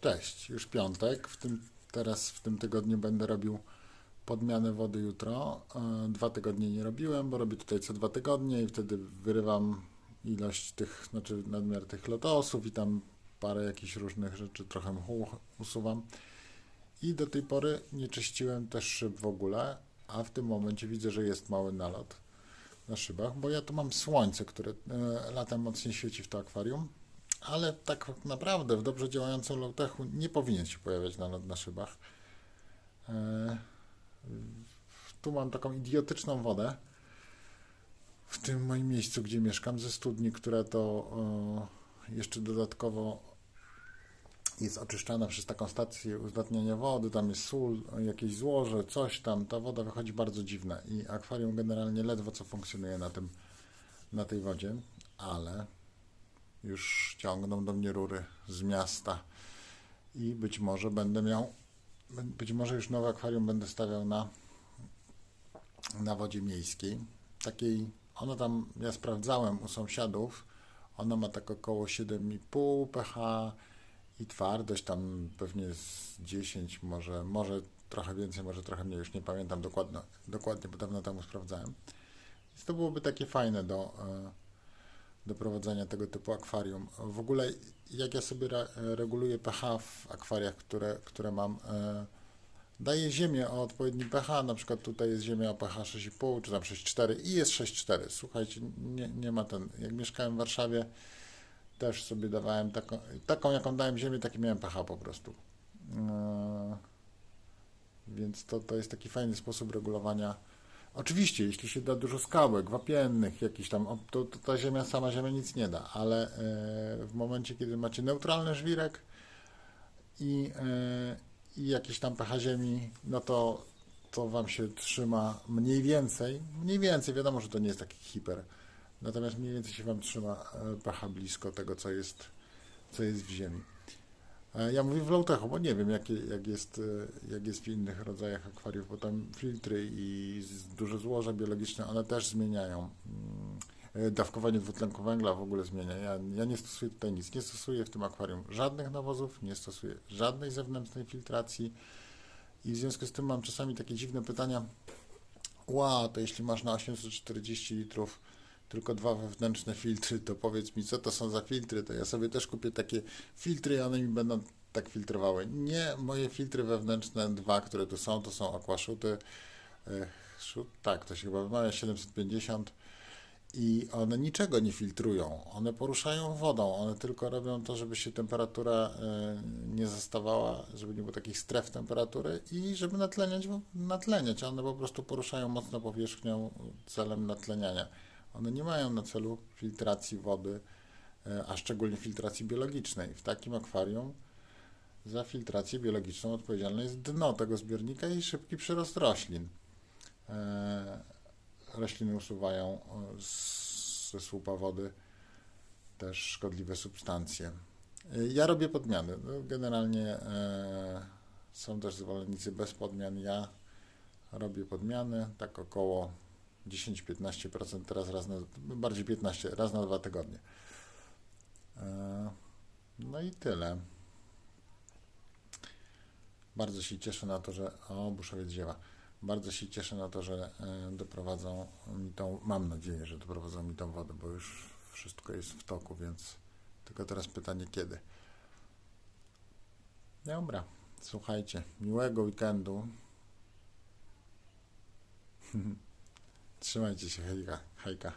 Cześć, już piątek. W tym, teraz w tym tygodniu będę robił podmianę wody jutro. E, Dwa tygodnie nie robiłem, bo robię tutaj co dwa tygodnie i wtedy wyrywam ilość tych, znaczy nadmiar tych lotosów i tam parę jakichś różnych rzeczy, trochę mchu usuwam. I do tej pory nie czyściłem też szyb w ogóle, a w tym momencie widzę, że jest mały nalot na szybach, bo ja tu mam słońce, które e, latem mocniej świeci w to akwarium, ale tak naprawdę w dobrze działającym low-techu nie powinien się pojawiać nalot na szybach. E, Tu mam taką idiotyczną wodę. W tym moim miejscu, gdzie mieszkam, ze studni, która to jeszcze dodatkowo jest oczyszczana przez taką stację uzdatniania wody, tam jest sól, jakieś złoże, coś tam, ta woda wychodzi bardzo dziwna i akwarium generalnie ledwo co funkcjonuje na tym, na tej wodzie, ale już ciągną do mnie rury z miasta i być może będę miał, być może już nowe akwarium będę stawiał na, na wodzie miejskiej, takiej, ono tam, ja sprawdzałem u sąsiadów, ono ma tak około 7,5 pH, i twardość tam pewnie z 10, może, może trochę więcej, może trochę mniej, już nie pamiętam dokładnie, dokładnie bo dawno temu sprawdzałem. Więc to byłoby takie fajne do, e, do prowadzenia tego typu akwarium. W ogóle jak ja sobie re, reguluję pH w akwariach, które, które mam, e, daję ziemię o odpowiednim pH, na przykład tutaj jest ziemia o pH 6,5 czy tam 6,4 i jest 6,4. Słuchajcie, nie, nie ma ten, jak mieszkałem w Warszawie, też sobie dawałem taką, taką jaką dałem ziemię, taki miałem pH po prostu. Eee, Więc to, to jest taki fajny sposób regulowania. Oczywiście, jeśli się da dużo skałek, wapiennych, jakiś tam, to, to ta ziemia, sama ziemia nic nie da, ale e, w momencie, kiedy macie neutralny żwirek i, e, i jakiś tam pH ziemi, no to, to wam się trzyma mniej więcej, mniej więcej, wiadomo, że to nie jest taki hiper, Natomiast mniej więcej się Wam trzyma e, pH blisko tego, co jest, co jest w ziemi. Ja mówię w low-techu, bo nie wiem, jak, jak, jest, e, jak jest w innych rodzajach akwariów, bo tam filtry i duże złoża biologiczne, one też zmieniają. Mm, e, Dawkowanie dwutlenku węgla w ogóle zmienia. Ja, ja nie stosuję tutaj nic. Nie stosuję w tym akwarium żadnych nawozów, nie stosuję żadnej zewnętrznej filtracji i w związku z tym mam czasami takie dziwne pytania. Ła, to jeśli masz na 840 litrów tylko dwa wewnętrzne filtry, to powiedz mi, co to są za filtry, to ja sobie też kupię takie filtry i one mi będą tak filtrowały. Nie, moje filtry wewnętrzne, dwa, które tu są, to są Aquashuty, e, tak, to się chyba wymawia 750 i one niczego nie filtrują, one poruszają wodą, one tylko robią to, żeby się temperatura e, nie zastawała, żeby nie było takich stref temperatury i żeby natleniać, natleniać, one po prostu poruszają mocno powierzchnią celem natleniania. One nie mają na celu filtracji wody, e, a szczególnie filtracji biologicznej. W takim akwarium za filtrację biologiczną odpowiedzialne jest dno tego zbiornika i szybki przyrost roślin. E, Rośliny usuwają ze słupa wody też szkodliwe substancje. E, Ja robię podmiany. No, Generalnie są też zwolennicy bez podmian. Ja robię podmiany, tak około 10-15% teraz raz na, bardziej 15, raz na dwa tygodnie. E, No i tyle. Bardzo się cieszę na to, że. O, buszowiec ziewa. Bardzo się cieszę na to, że e, doprowadzą mi tą. Mam nadzieję, że doprowadzą mi tą wodę, bo już wszystko jest w toku, więc tylko teraz pytanie kiedy. Dobra, słuchajcie, miłego weekendu. 吃完继续喝一个，喝一个。